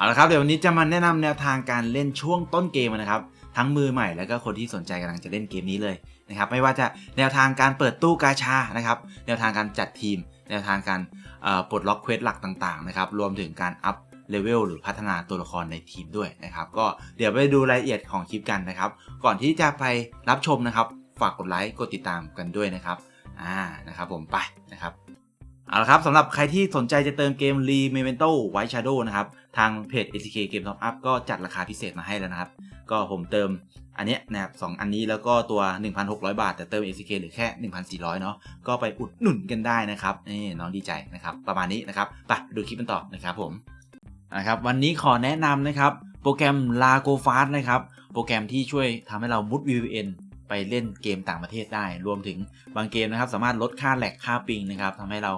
เอาละครับเดี๋ยววันนี้จะมาแนะนำแนวทางการเล่นช่วงต้นเกมนะครับทั้งมือใหม่แล้วก็คนที่สนใจกำลังจะเล่นเกมนี้เลยนะครับไม่ว่าจะแนวทางการเปิดตู้กาชานะครับแนวทางการจัดทีม แนวทางการปลดล็อกเควสหลักต่างๆนะครับรวมถึงการอัพเลเวลหรือพัฒนาตัวละครในทีมด้วยนะครับก็เดี๋ยวไปดูรายละเอียดของคลิปกันนะครับ ก่อนที่จะไปรับชมนะครับ ฝากกดไลค์กดติดตามกันด้วยนะครับอ่านะครับผมไปนะครับเอาละครับสำหรับใครที่สนใจจะเติมเกม r e Memento White Shadow นะครับ ทางเพจ ATK Game Top Up ก็จัดราคาพิเศษมาให้แล้วนะครับ ก็ผมเติมอันเนี้ยนะครับสองอันนี้แล้วก็ตัว 1,600 บาท แต่เติม ATK หรือแค่ 1,400 เนาะก็ไปอุดหนุนกันได้นะครับนี่น้องดีใจนะครับ ประมาณนี้นะครับไปดูคลิปกันต่อนะครับผมนะครับวันนี้ขอแนะนำนะครับ โปรแกรม Lago Fast นะครับ โปรแกรมที่ช่วยทำให้เรามุด VPN ไปเล่นเกมต่างประเทศได้ รวมถึงบางเกมนะครับ สามารถลดค่าแหลกค่าปิงนะครับทำให้เรา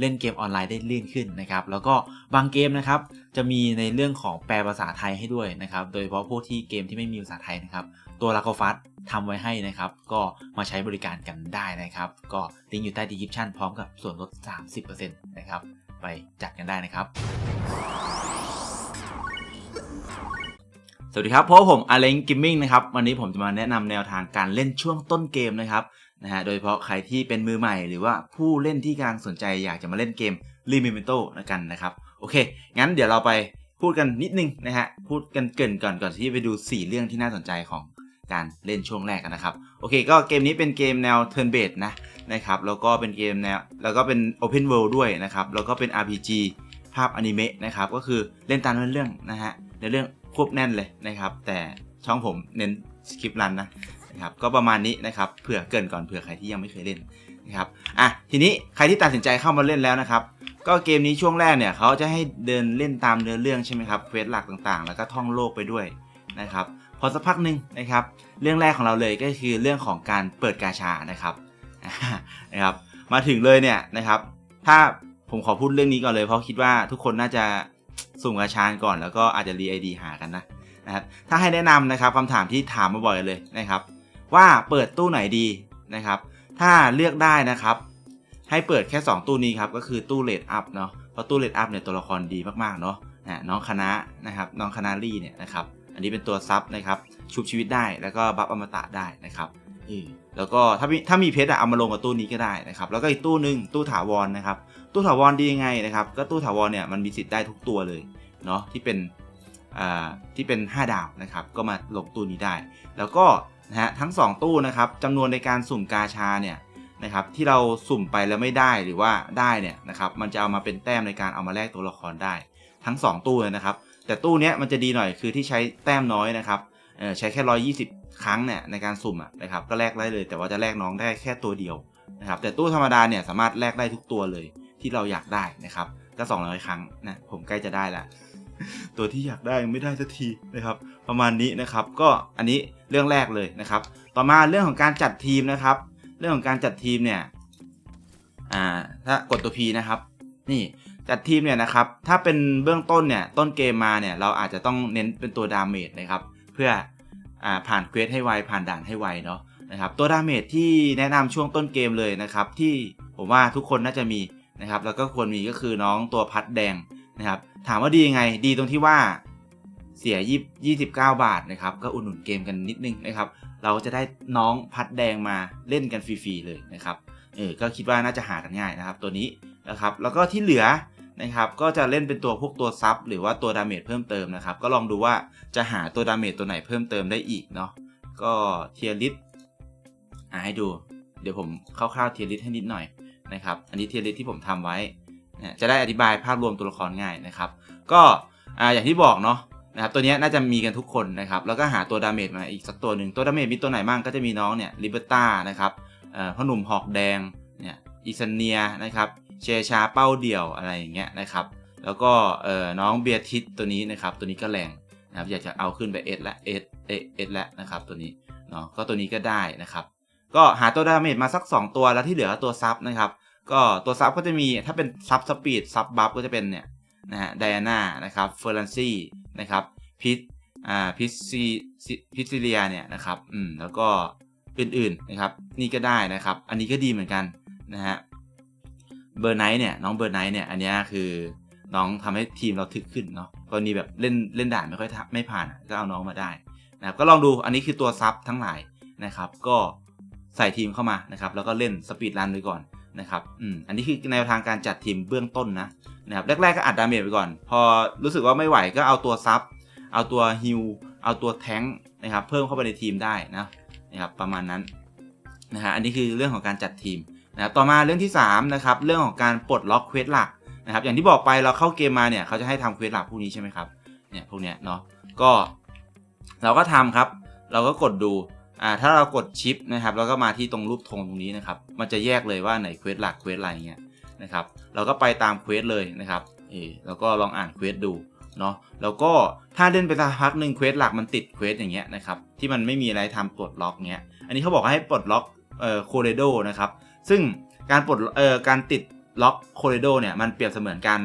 เล่นเกมออนไลน์ได้เลื่อนขึ้นนะครับ แล้วก็บางเกมนะครับ จะมีในเรื่องของแปลภาษาไทยให้ด้วยนะครับ โดยเฉพาะพวกที่เกมที่ไม่มีภาษาไทยนะครับ ตัวลาโกฟัสทำไว้ให้นะครับ ก็มาใช้บริการกันได้นะครับ ก็ลิงก์อยู่ใต้ดีคริปชันพร้อมกับส่วนลด 30%นะครับ ไปจัดกันได้นะครับ สวัสดีครับเพราะผมอเล้งกิมมิ่งนะครับ วันนี้ผมจะมาแนะนำแนวทางการเล่นช่วงต้นเกมนะครับนะฮะโดยเฉพาะใครที่เป็นมือใหม่หรือว่าผู้เล่นที่กำลังสนใจอยากจะมาเล่นเกม r e m e m e n t o นะกันนะครับ โอเค งั้นเดี๋ยวเราไปพูดกันนิดนึงนะฮะ พูดกันเกินก่อนก่อนที่ไปดู 4 เรื่องที่น่าสนใจของการเล่นช่วงแรกกันนะครับ โอเค ก็เกมนี้เป็นเกมแนว turn based นะนะครับ แล้วก็เป็นเกมแนว แล้วก็เป็น open world ด้วยนะครับ แล้วก็เป็น RPG ภาพอนิเมะนะครับ ก็คือเล่นตามเรื่องนะฮะในเรื่องควบแน่นเลยนะครับ แต่ช่องผมเน้นสคริปต์รันนะนะครับ ก็ประมาณนี้นะครับเผื่อเกินก่อนเผื่อใครที่ยังไม่เคยเล่นนะครับ อะ ทีนี้ใครที่ตัดสินใจเข้ามาเล่นแล้วนะครับ ก็เกมนี้ช่วงแรกเนี่ยเขาจะให้เดินเล่นตามเนื้อเรื่องใช่ไหมครับเควสหลักต่างๆ แล้วก็ท่องโลกไปด้วยนะครับพอสักพักหนึ่งนะครับ เรื่องแรกของเราเลยก็คือเรื่องของการเปิดกาชานะครับนะครับ มาถึงเลยเนี่ยนะครับ ถ้าผมขอพูดเรื่องนี้ก่อนเลย เพราะคิดว่าทุกคนน่าจะสุ่มกาชาก่อนแล้วก็อาจจะรีไอดีหากันนะนะครับถ้าให้แนะนำนะครับคำถามที่ถามมาบ่อยเลยนะครับ ว่าเปิดตู้ไหนดีนะครับ ถ้าเลือกได้นะครับ ให้เปิดแค่ 2 ตู้นี้ครับก็คือตู้เลดอัพเนาะเพราะตู้เลดอัพเนี่ยตัวละครดีมากๆเนาะนะน้องคณะนะครับน้องคณะรี่เนี่ยนะครับอันนี้เป็นตัวซับนะครับชุบชีวิตได้แล้วก็บัฟอมตะได้นะครับออแล้วก็ถ้ามีถ้ามีเพชรอะเอามาลงกับตู้นี้ก็ได้นะครับแล้วก็อีกตู้หนึ่งตู้ถาวรนะครับตู้ถาวรดียังไงนะครับก็ตู้ถาวรเนี่ยมันมีสิทธิ์ได้ทุกตัวเลยเนาะที่เป็นอ่าที่เป็น 5 ดาวนะครับก็มาลงตู้นี้ได้ แล้วก็นะฮะทั้ง 2 ตู้นะครับจำนวนในการสุ่มกาชาเนี่ย นะครับที่เราสุ่มไปแล้วไม่ได้หรือว่าได้เนี่ยนะครับมันจะเอามาเป็นแต้มในการเอามาแลกตัวละครได้ ทั้ง 2 ตู้เลยนะครับ แต่ตู้เนี้ยมันจะดีหน่อยคือที่ใช้แต้มน้อยนะครับใช้แค่ 120 ครั้งเนี่ยในการสุ่มอะนะครับก็แลกได้เลย แต่ว่าจะแลกน้องได้แค่ตัวเดียวนะครับแต่ตู้ธรรมดาเนี่ยสามารถแลกได้ทุกตัวเลยที่เราอยากได้นะครับก็200 ครั้งนะผมใกล้จะได้ล้วตัวที่อยากได้ยังไม่ได้สักทีนะครับ ประมาณนี้นะครับ ก็อันนี้เรื่องแรกเลยนะครับ ต่อมาเรื่องของการจัดทีมนะครับ เรื่องของการจัดทีมเนี่ย อ่า ถ้ากดตัว P นะครับ นี่จัดทีมเนี่ยนะครับ ถ้าเป็นเบื้องต้นเนี่ย ต้นเกมมาเนี่ย เราอาจจะต้องเน้นเป็นตัวดาเมจนะครับ เพื่อ อ่า ผ่านเควสให้ไว ผ่านด่านให้ไวเนาะ นะครับ ตัวดาเมจที่แนะนำช่วงต้นเกมเลยนะครับ ที่ผมว่าทุกคนน่าจะมีนะครับ แล้วก็ควรมีก็คือน้องตัวพัดแดงนะครับ ถามว่าดียังไง ดีตรงที่ว่า เสียยี่สิบเก้าบาทนะครับ ก็อุดหนุนเกมกันนิดนึงนะครับ เราจะได้น้องพัดแดงมาเล่นกันฟรีๆเลยนะครับ เออ ก็คิดว่าน่าจะหากันง่ายนะครับ ตัวนี้นะครับ แล้วก็ที่เหลือนะครับก็จะเล่นเป็นตัวพวกตัวซับหรือว่าตัวดาเมจเพิ่มเติมนะครับ ก็ลองดูว่าจะหาตัวดาเมจตัวไหนเพิ่มเติมได้อีกเนาะก็เทียริสอ่าให้ดู เดี๋ยวผมคร่าวๆเทียริสให้นิดหน่อยนะครับ อันนี้เทียริสที่ผมทำไว้จะได้อธิบายภาพรวมตัวละครง่ายนะครับ ก็อ่าอย่างที่บอกเนาะ นะครับตัวนี้น่าจะมีกันทุกคนนะครับแล้วก็หาตัวดาเมจมาอีกสักตัวหนึ่งตัวดาเมจมีตัวไหนบ้างก็จะมีน้องเนี่ยลิเบอร์ต้านะครับเอ่อพ่อหนุ่มหอกแดงเนี่ยอิซเนียนะครับเชชาเป้าเดี่ยวอะไรอย่างเงี้ยนะครับแล้วก็เอ่อน้องเบียทิสตัวนี้นะครับตัวนี้ก็แรงนะครับอยากจะเอาขึ้นไปเอสและเอสเอเอสและนะครับตัวนี้เนาะก็ตัวนี้ก็ได้นะครับก็หาตัวดาเมจมาสัก 2 ตัวแล้วที่เหลือตัวซับนะครับก็ตัวซับก็จะมีถ้าเป็นซับสปีดซับบัฟก็จะเป็นเนี่ยนะฮะไดอาน่านะครับเฟอร์ลันซี่ นะครับพิษอ่าพิซซีพิซซิเลียเนี่ยนะครับอืมแล้วก็อื่นๆนะครับนี่ก็ได้นะครับ อันนี้ก็ดีเหมือนกันนะฮะเบอร์ไนท์เนี่ยน้องเบอร์ไนท์เนี่ยอันนี้คือน้องทำให้ทีมเราถึกขึ้นเนาะกรณีแบบเล่นเล่นด่านไม่ค่อยไม่ผ่านก็เอาน้องมาได้นะครับก็ลองดูอันนี้คือตัวซับทั้งหลายนะครับ ก็ใส่ทีมเข้ามานะครับแล้วก็เล่นสปีดรันไปก่อนนะครับอืมอันนี้คือแนวทางการจัดทีมเบื้องต้นนะ นะครับแรกๆก็อัดดาเมจไปก่อน พอรู้สึกว่าไม่ไหวก็เอาตัวซับเอาตัวฮิลเอาตัวแทงนะครับเพิ่มเข้าไปในทีมได้นะนะครับประมาณนั้นนะฮะอันนี้คือเรื่องของการจัดทีมนะครับต่อมาเรื่องที่สามนะครับเรื่องของการปลดล็อกเควสหลักนะครับอย่างที่บอกไปเราเข้าเกมมาเนี่ยเขาจะให้ทำเควสหลักพวกนี้ใช่ไหมครับเนี่ยพวกเนี้ยเนาะก็เราก็ทำครับ เราก็กดดูอ่าถ้าเรากดชิปนะครับแล้วก็มาที่ตรงรูปธงตรงนี้นะครับมันจะแยกเลยว่าไหนเควสหลักเควสอะไรเงี้ย นะครับเราก็ไปตามเควสเลยนะครับเออแล้วก็ลองอ่านเควสดูเนาะแล้วก็ถ้าเล่นไปสักพักหนึ่งเควสหลักมันติดเควสอย่างเงี้ยนะครับที่มันไม่มีอะไรทำปลดล็อกเงี้ยอันนี้เขาบอกให้ปลดล็อกเอ่อโคเรโดนะครับซึ่งการปลดเอ่อการติดล็อกโคเรโดเนี่ยมันเปรียบเสมือนการ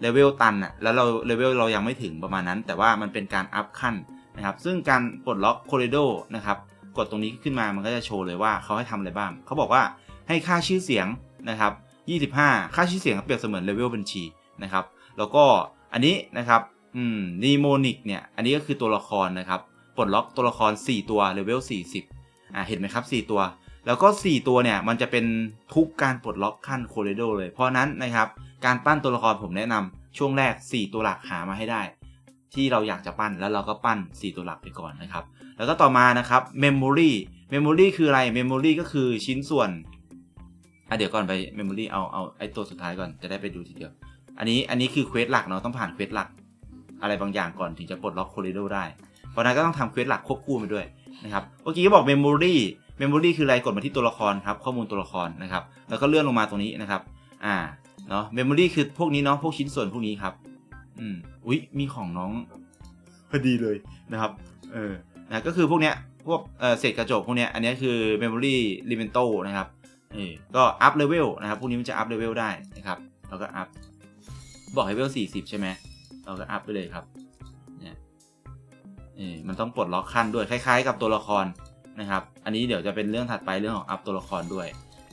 เลเวลตันอะแล้วเราเลเวลเรายังไม่ถึงประมาณนั้น แต่ว่ามันเป็นการอัพขั้นนะครับซึ่งการปลดล็อกโคเรโดนะครับกดตรงนี้ขึ้นมามันก็จะโชว์เลยว่าเขาให้ทำอะไรบ้างเขาบอกว่าให้ค่าชื่อเสียงนะครับ 25 ค่าชื่อเสียงเปรียบเสมือนเลเวลบัญชีนะครับ แล้วก็อันนี้นะครับอืมนีโมนิกเนี่ย อันนี้ก็คือตัวละครนะครับปลดล็อกตัวละคร 4 ตัวเลเวล40 อ่าเห็นไหมครับ 4 ตัว แล้วก็ 4 ตัวเนี่ย มันจะเป็นทุกการปลดล็อกขั้นโคเรโดเลย เพราะนั้นนะครับการปั้นตัวละครผมแนะนำช่วงแรก 4 ตัวหลักหามาให้ได้ ที่เราอยากจะปั้นแล้วเราก็ปั้น 4 ตัวหลักไปก่อนนะครับ แล้วก็ต่อมานะครับ Memory Memory คืออะไร Memory ก็คือชิ้นส่วน อะเดี๋ยวก่อนไป Memory เอาเอาไอ้ตัวสุดท้ายก่อนจะได้ไปดูทีเดียว อันนี้อันนี้คือเควสหลักเนาะต้องผ่านเควสหลัก อะไรบางอย่างก่อนถึงจะปลดล็อกโคเรโดได้ เพราะนั้นก็ต้องทำเควสหลักควบคู่ไปด้วยนะครับ เมื่อกี้ก็บอก Memory Memory คืออะไรกดมาที่ตัวละครครับข้อมูลตัวละครนะครับ แล้วก็เลื่อนลงมาตรงนี้นะครับ อ่าเนาะ Memory คือพวกนี้เนาะพวกชิ้นส่วนพวกนี้ครับ อืมอุ๊ยมีของน้องพอดีเลยนะครับ เออนะก็คือพวกเนี้ยพวกเออเศษกระจกพวกเนี้ยอันนี้คือ Memory l i m e n t o นะครับ ก็อัพเลเวลนะครับ พวกนี้มันจะอัพเลเวลได้นะครับเราก็อัพบอกให้เลเวล40 ใช่ไหมเราก็อัพไปเลยครับเนี่ยมันต้องปลดล็อกขั้นด้วยคล้ายๆ กับตัวละครนะครับ อันนี้เดี๋ยวจะเป็นเรื่องถัดไปเรื่องของอัพตัวละครด้วย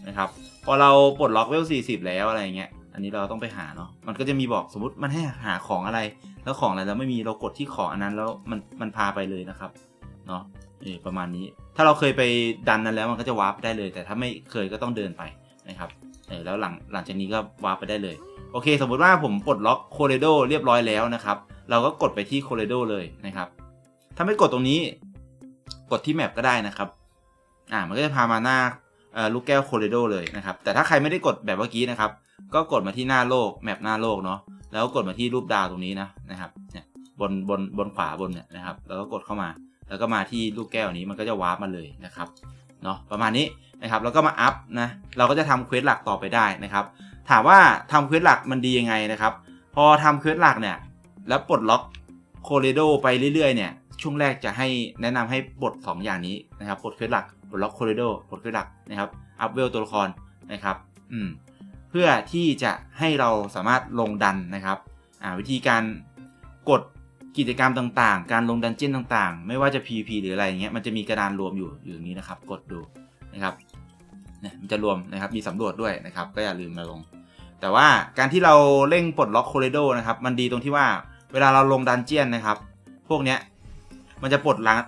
นะครับ พอเราปลดล็อกเวล40 แล้วอะไรเงี้ย อันนี้เราต้องไปหาเนาะ มันก็จะมีบอกสมมติมันให้หาของอะไร แล้วของอะไรแล้วไม่มีเรากดที่ของอันนั้นแล้วมันมันพาไปเลยนะครับ เนาะ นี่ประมาณนี้ ถ้าเราเคยไปดันนั้นแล้วมันก็จะวาร์ปได้เลย แต่ถ้าไม่เคยก็ต้องเดินไปนะครับเออแล้วหลังหลังจากนี้ก็วาร์ปไปได้เลย โอเค สมมติว่าผมปลดล็อกโคเรโดเรียบร้อยแล้วนะครับ เราก็กดไปที่โคเรโดเลยนะครับ ถ้าไม่กดตรงนี้ กดที่แมปก็ได้นะครับ อ่า มันก็จะพามาหน้าลูกแก้วโคเรโดเลยนะครับ แต่ถ้าใครไม่ได้กดแบบเมื่อกี้นะครับ ก็กดมาที่หน้าโลกแมปหน้าโลกเนาะ แล้วก็กดมาที่รูปดาวตรงนี้นะนะครับ เนี่ยบนบนบนขวาบนเนี่ยนะครับ แล้วก็กดเข้ามา แล้วก็มาที่ลูกแก้วนี้มันก็จะวาร์ปมาเลยนะครับเนาะประมาณนี้นะครับแล้วก็มาอัพนะเราก็จะทำเควสหลักต่อไปได้นะครับ ถามว่าทำเควสหลักมันดียังไงนะครับ พอทำเควสหลักเนี่ยแล้วปลดล็อกโคเรโดไปเรื่อยๆเนี่ยช่วงแรกจะให้แนะนำให้ปลด2อย่างนี้นะครับปลดเควสหลักปลดล็อกโคเรโดปลดเควสหลักนะครับอัพเวลตัวละครนะครับอืมเพื่อที่จะให้เราสามารถลงดันนะครับอ่าวิธีการกด กิจกรรมต่างๆ การลงดันเจี้ยนต่างๆ ไม่ว่าจะ PVP หรืออะไรอย่างเงี้ย มันจะมีกระดานรวมอยู่อยู่ตรงนี้นะครับ กดดูนะครับเนี่ยมันจะรวมนะครับ มีสำรวจด้วยนะครับ ก็อย่าลืมมาลง แต่ว่าการที่เราเร่งปลดล็อกโคเรโดนะครับ มันดีตรงที่ว่าเวลาเราลงดันเจียนนะครับ พวกเนี้ยมันจะปลดล็อก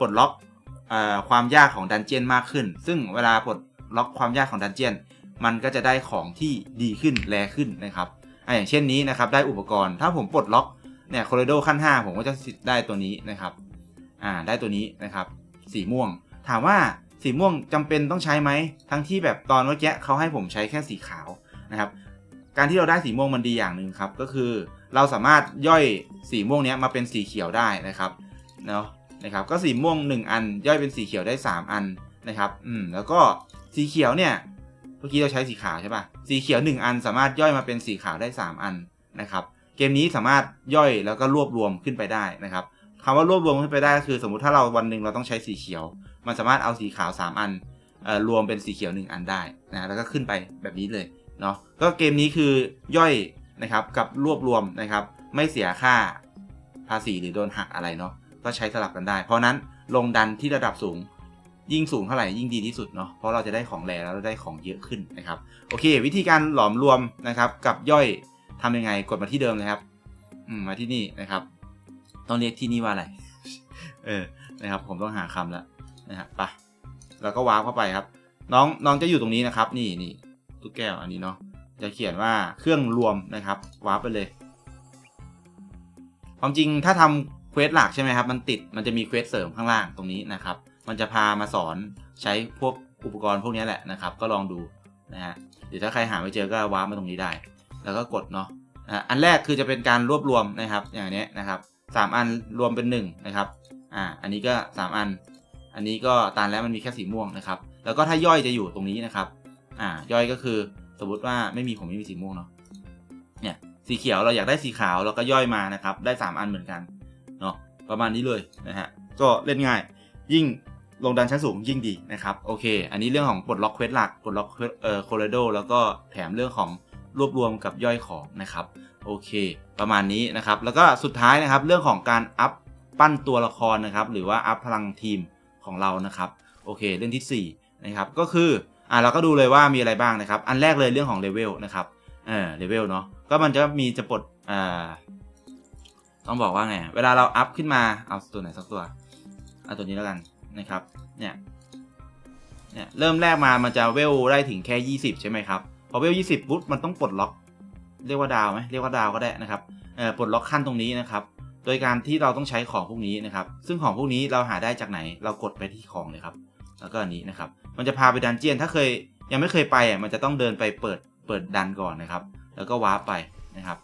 ปลดล็อกอความยากของดันเจียนมากขึ้น ซึ่งเวลาปลดล็อกความยากของดันเจียน มันก็จะได้ของที่ดีขึ้นแรงขึ้นนะครับอะอย่างเช่นนี้นะครับ ได้อุปกรณ์ ถ้าผมปลดล็อก เนี่ยโคเรโดขั้น 5 ผมก็จะได้ตัวนี้นะครับ อ่าได้ตัวนี้นะครับ สีม่วง ถามว่าสีม่วงจำเป็นต้องใช้ไหม ทั้งที่แบบตอนเมื่อกี้เขาให้ผมใช้แค่สีขาวนะครับ การที่เราได้สีม่วงมันดีอย่างหนึ่งครับ ก็คือเราสามารถย่อยสีม่วงนี้มาเป็นสีเขียวได้นะครับเนาะนะครับ ก็สีม่วง 1 อัน ย่อยเป็นสีเขียวได้ 3 อันนะครับ อืมแล้วก็สีเขียวเนี่ยเมื่อกี้เราใช้สีขาวใช่ปะ่ะสีเขียว 1 อันสามารถย่อยมาเป็นสีขาวได้ 3 อันนะครับ เกมนี้สามารถย่อยแล้วก็รวบรวมขึ้นไปได้นะครับคำว่ารวบรวมขึ้นไปได้ก็คือสมมุติถ้าเราวันหนึ่งเราต้องใช้สีเขียว มันสามารถเอาสีขาว 3 อันรวมเป็นสีเขียว 1 อันได้นะแล้วก็ขึ้นไปแบบนี้เลยเนาะก็เกมนี้คือย่อยนะครับกับรวบรวมนะครับ ไม่เสียค่าภาษีหรือโดนหักอะไรเนาะก็ใช้สลับกันได้ เพราะนั้นลงดันที่ระดับสูงยิ่งสูงเท่าไหร่ยิ่งดีที่สุดเนาะเพราะเราจะได้ของแรแล้วได้ของเยอะขึ้นนะครับโอเค วิธีการหลอมรวมนะครับกับย่อย ทำยังไงกดมาที่เดิมเลยครับ อืมมาที่นี่นะครับ ต้องเรียกที่นี่ว่าอะไร เออ นะครับ ผมต้องหาคำแล้วนะฮะไปแล้วก็วาร์ปเข้าไปครับ น้องน้องจะอยู่ตรงนี้นะครับ นี่นี่ตุ๊กแก้วอันนี้เนาะจะเขียนว่าเครื่องรวมนะครับวาร์ปไปเลยความจริงถ้าทำเควสหลักใช่ไหมครับ มันติดมันจะมีเควสเสริมข้างล่างตรงนี้นะครับ มันจะพามาสอนใช้พวกอุปกรณ์พวกนี้แหละนะครับ ก็ลองดูนะฮะหรือถ้าใครหาไม่เจอก็วาร์ปมาตรงนี้ได้ แล้วก็กดเนาะอันแรกคือจะเป็นการรวบรวมนะครับ อย่างนี้นะครับสามอันรวมเป็นหนึ่งนะครับอ่าอันนี้ก็สามอัน อันนี้ก็ตานแล้วมันมีแค่สีม่วงนะครับ แล้วก็ถ้าย่อยจะอยู่ตรงนี้นะครับอ่าย่อยก็คือสมมติว่าไม่มีผมไม่มีสีม่วงเนาะเนี่ยสีเขียวเราอยากได้สีขาวเราก็ย่อยมานะครับ ได้ 3 อันเหมือนกันเนาะประมาณนี้เลยนะฮะก็เล่นง่าย ยิ่งลงดันชั้นสูงยิ่งดีนะครับโอเค อันนี้เรื่องของปลดล็อกเควสหลักปลดล็อกเอ่อโคโลโดแล้วก็แถมเรื่องของ รวบรวมกับย่อยของนะครับโอเค ประมาณนี้นะครับ แล้วก็สุดท้ายนะครับเรื่องของการอัพปั้นตัวละครนะครับ หรือว่าอัพพลังทีมของเรานะครับโอเค เรื่องที่4นะครับก็คืออ่าเราก็ดูเลยว่ามีอะไรบ้างนะครับ อันแรกเลยเรื่องของเลเวลนะครับเออเลเวลเนาะก็มันจะมีจะปลดอ่าต้องบอกว่าไง เวลาเราอัพขึ้นมาเอาตัวไหนสักตัวเอาตัวนี้แล้วกันนะครับเนี่ยเนี่ยเริ่มแรกมามันจะเวลได้ถึงแค่ 20 ใช่ไหมครับ พอเวล20ปุ๊บมันต้องปลดล็อก เรียกว่าดาวไหมเรียกว่าดาวก็ได้นะครับปลดล็อกขั้นตรงนี้นะครับ โดยการที่เราต้องใช้ของพวกนี้นะครับ ซึ่งของพวกนี้เราหาได้จากไหน เรากดไปที่ของเลยครับ แล้วก็อันนี้นะครับ มันจะพาไปดันเจียน ถ้าเคยยังไม่เคยไปอะ มันจะต้องเดินไปเปิดเปิดดันก่อนนะครับ แล้วก็วาร์ปไปนะครับ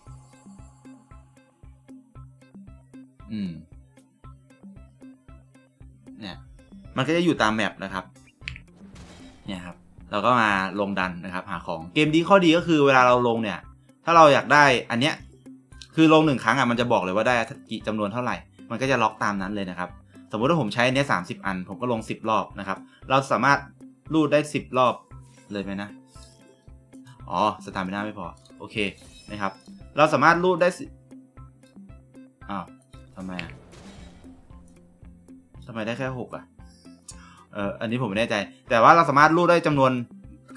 อืม เนี่ย มันก็จะอยู่ตามแมปนะครับ เนี่ยครับ เราก็มาลงดันนะครับ หาของเกมดีข้อดีก็คือเวลาเราลงเนี่ย ถ้าเราอยากได้อันเนี้ยคือลงหนึ่งครั้งอะมันจะบอกเลยว่าได้กี่จำนวนเท่าไหร่ มันก็จะล็อกตามนั้นเลยนะครับ สมมุติว่าผมใช้อันเนี้ยสามสิบอัน ผมก็ลงสิบรอบนะครับ เราสามารถรูดได้สิบรอบเลยไหมนะ อ๋อสตาร์มิน่าไม่พอ โอเคนะครับ เราสามารถรูดได้สิอ้าวทำไมอะทำไมได้แค่หกอะ เอออันนี้ผมไม่แน่ใจ แต่ว่าเราสามารถรูดได้จำนวน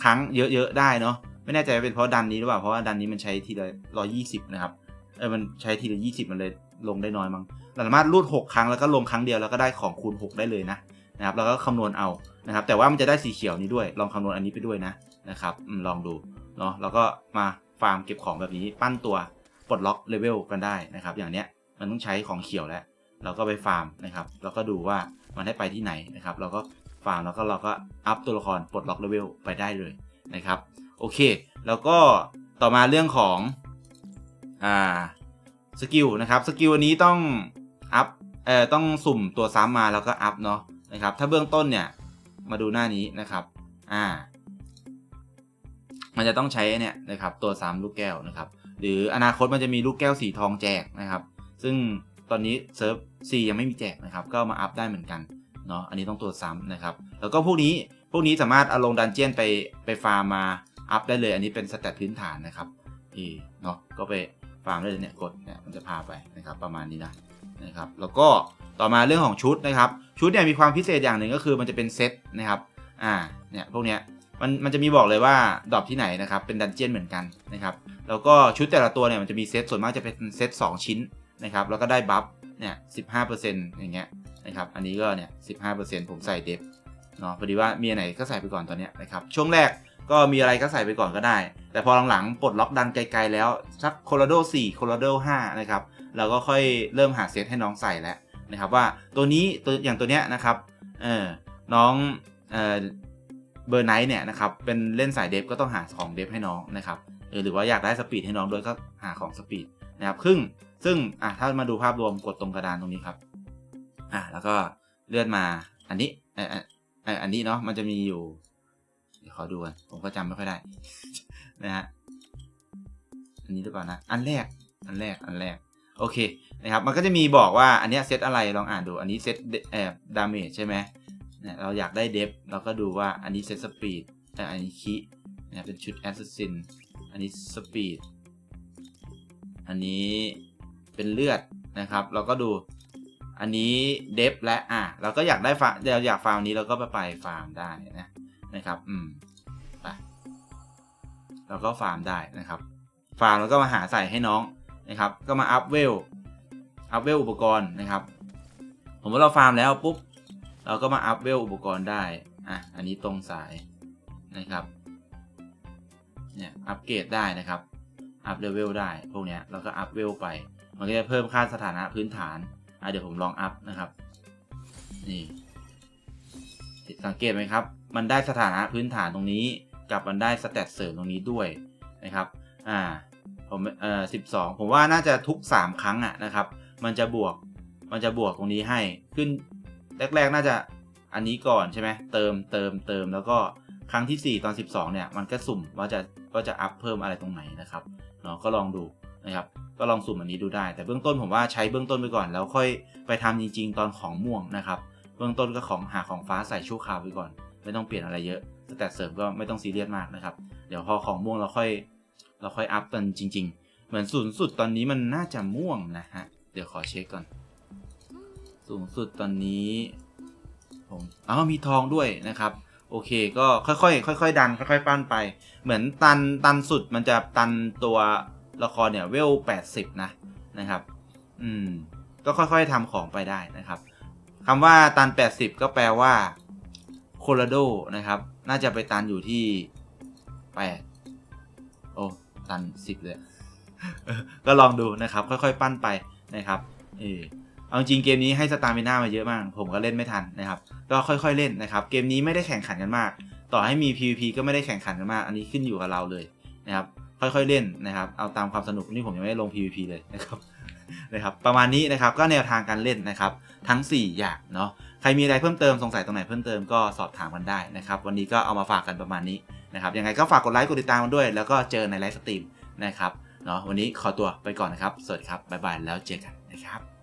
ครั้งเยอะๆได้เนาะไม่แน่ใจว่าเป็นเพราะดันนี้หรือเปล่าเพราะว่าดันนี้มันใช้ทีละร้อยี่สิบนะครับเออมันใช้ทีละยี่สิบมันเลยลงได้น้อยมั้งเราสามารถรูดหกครั้งแล้วก็ลงครั้งเดียวแล้วก็ได้ของคูณหกได้เลยนะนะครับแล้วก็คำนวณเอานะครับ แต่ว่ามันจะได้สีเขียวนี้ด้วย ลองคำนวณอันนี้ไปด้วยนะนะครับลองดูเนาะแล้วก็มาฟาร์มเก็บของแบบนี้ปั้นตัวปลดล็อกเลเวลกันได้นะครับ อย่างเนี้ยมันต้องใช้ของเขียวแล้วเราก็ไปฟาร์มนะครับ แล้วก็ดูว่ามันให้ไปที่ไหนนะครับ เราก็ ฟาร์มแล้วก็เราก็อัพตัวละครปลดล็อกเลเวลไปได้เลยนะครับโอเค แล้วก็ต่อมาเรื่องของอ่าสกิลนะครับสกิลอันนี้ต้องอัพเอ่อต้องสุ่มตัวซ้ำมาแล้วก็อัพเนาะนะครับถ้าเบื้องต้นเนี่ยมาดูหน้านี้นะครับอ่ามันจะต้องใช้เนี่ยนะครับตัวซ้ำลูกแก้วนะครับหรืออนาคตมันจะมีลูกแก้วสีทองแจกนะครับ ซึ่งตอนนี้เซิร์ฟซียังไม่มีแจกนะครับ ก็มาอัพได้เหมือนกัน เนาะอันนี้ต้องตัวจซ้ำนะครับ แล้วก็พวกนี้พวกนี้สามารถเอาลงดันเจียนไปไปฟาร์มมาอัพได้เลย อันนี้เป็นสแตทพื้นฐานนะครับอีเนาะก็ไปฟาร์มได้เลยเนี่ยกดเนี่ยมันจะพาไปนะครับประมาณนี้นะนะครับ แล้วก็ต่อมาเรื่องของชุดนะครับ ชุดเนี่ยมีความพิเศษอย่างหนึ่งก็คือมันจะเป็นเซตนะครับอ่าเนี่ยพวกเนี้ยมันมันจะมีบอกเลยว่าดรอปที่ไหนนะครับเป็นดันเจียนเหมือนกันนะครับแล้วก็ชุดแต่ละตัวเนี่ยมันจะมีเซตส่วนมากจะเป็นเซต2ชิ้นนะครับแล้วก็ได้บัฟเนี่ยสิบห้าเปอร์เซ็นต์อย่างเงี้ย นะครับอันนี้ก็เนี่ยสิผมใส่เดฟเนาะพอดีว่ามีอันไหนก็ใส่ไปก่อนตอนนี้นะครับช่วงแรกก็มีอะไรก็ใส่ไปก่อนก็ได้ แต่พอหลังๆปลดล็อกดันไกลๆแล้วสักโคโลโด4โคโลโด5นะครับเราก็ค่อยเริ่มหาเซตให้น้องใส่แล้วนะครับว่าตัวนี้ตัวอย่างตัวเนี้ยนะครับเออน้องเออเบอร์ไนท์เนี่ยนะครับเป็นเล่นสายเดฟก็ต้องหาของเดฟให้น้องนะครับเออหรือว่าอยากได้สปีดให้น้องด้วยก็หาของสปีดนะครับซึ่งซึ่งอะถ้ามาดูภาพรวมกดตรงกระดานตรงนี้ครับ อะแล้วก็เลื่อนมา อันนี้เออเออเอออันนี้เนาะมันจะมีอยู่เดี๋ยวขอดูกันผมก็จำไม่ค่อยได้ นะฮะอันนี้หรือเปล่านะอันแรกอันแรกอันแรกโอเคนะครับมันก็จะมีบอกว่าอันนี้เซตอะไรลองอ่านดู อันนี้เซตเอ่อดาเมจใช่ไหมเนี่ยเราอยากได้เดฟเราก็ดูว่าอันนี้เซตสปีดแต่อันนี้คีเนี่ยเป็นชุดแอสซัสซินอันนี้สปีดอันนี้เป็นเลือดนะครับ เราก็ดู อันนี้เดฟและอะเราก็อยากได้ฟาร์มเราอยากฟาร์มนี้เราก็ไปไปฟาร์มได้นะนะครับ อืมไปเราก็ฟาร์มได้นะครับ ฟาร์มแล้วก็มาหาใส่ให้น้องนะครับ ก็มาอัพเวลอัพเวลอุปกรณ์นะครับผมว่าเราฟาร์มแล้วปุ๊บเราก็มาอัพเวลอุปกรณ์ได้อะอันนี้ตรงสายนะครับเนี่ยอัปเกรดได้นะครับอัพเลเวลได้พวกเนี้ยเราก็อัพเวลไป มันก็จะเพิ่มค่าสถานะพื้นฐาน เดี๋ยวผมลองอัพนะครับ นี่สังเกตไหมครับ มันได้สถานะพื้นฐานตรงนี้ กับมันได้สเตตเสริมตรงนี้ด้วยนะครับ อ่า ผมเอ่อสิบสองผมว่าน่าจะทุกสามครั้งอะนะครับ มันจะบวก มันจะบวกตรงนี้ให้ ขึ้นแรก ๆ น่าจะอันนี้ก่อนใช่ไหมเติมเติมเติมแล้วก็ครั้งที่ 4 ตอน 12 เนี่ย มันก็สุ่มว่าจะว่าจะอัพเพิ่มอะไรตรงไหนนะครับเนาะก็ลองดูนะครับ ก็ลองสุ่มอันนี้ดูได้ แต่เบื้องต้นผมว่าใช้เบื้องต้นไปก่อน แล้วค่อยไปทำจริง ๆ ตอนของม่วงนะครับ เบื้องต้นก็ของหาของฟ้าใส่ชั่วคราวไปก่อน ไม่ต้องเปลี่ยนอะไรเยอะสแตทเสริมก็ไม่ต้องซีเรียสมากนะครับ เดี๋ยวพอของม่วงเราค่อย เราค่อยอัพกันจริง ๆ เหมือนสูงสุดตอนนี้มันน่าจะม่วงนะฮะ เดี๋ยวขอเช็คก่อน สูงสุดตอนนี้ผมอ้าวมีทองด้วยนะครับ โอเคก็ค่อยๆค่อยๆดันค่อยๆปั้นไป เหมือนตันตันสุดมันจะตันตัว ละครเนี่ยเวล80 นะนะครับ อืม ก็ค่อยๆทำของไปได้นะครับคำว่าตัน 80 ก็แปลว่าโคโลโดนะครับ น่าจะไปตันอยู่ที่ 8 โอ้ตัน 10 เลย ก็ลองดูนะครับ ค่อยๆ ปั้นไปนะครับ เออเอาจริงเกมนี้ให้สตาร์มิน่ามาเยอะมาก ผมก็เล่นไม่ทันนะครับ ก็ค่อยๆเล่นนะครับ เกมนี้ไม่ได้แข่งขันกันมาก ต่อให้มี PVP ก็ไม่ได้แข่งขันกันมาก อันนี้ขึ้นอยู่กับเราเลยนะครับ ค่อยๆเล่นนะครับ เอาตามความสนุกนี่ผมยังไม่ได้ลง PVP เลยนะครับนะครับ ประมาณนี้นะครับก็แนวทางการเล่นนะครับ ทั้ง 4 อย่างเนาะใครมีอะไรเพิ่มเติมสงสัยตรงไหนเพิ่มเติมก็สอบถามกันได้นะครับ วันนี้ก็เอามาฝากกันประมาณนี้นะครับยังไงก็ฝากกดไลค์กดติดตามกันด้วย แล้วก็เจอในไลฟ์สตรีมนะครับเนาะวันนี้ขอตัวไปก่อนนะครับ สวัสดีครับบ๊ายบายแล้วเจอกันนะครับ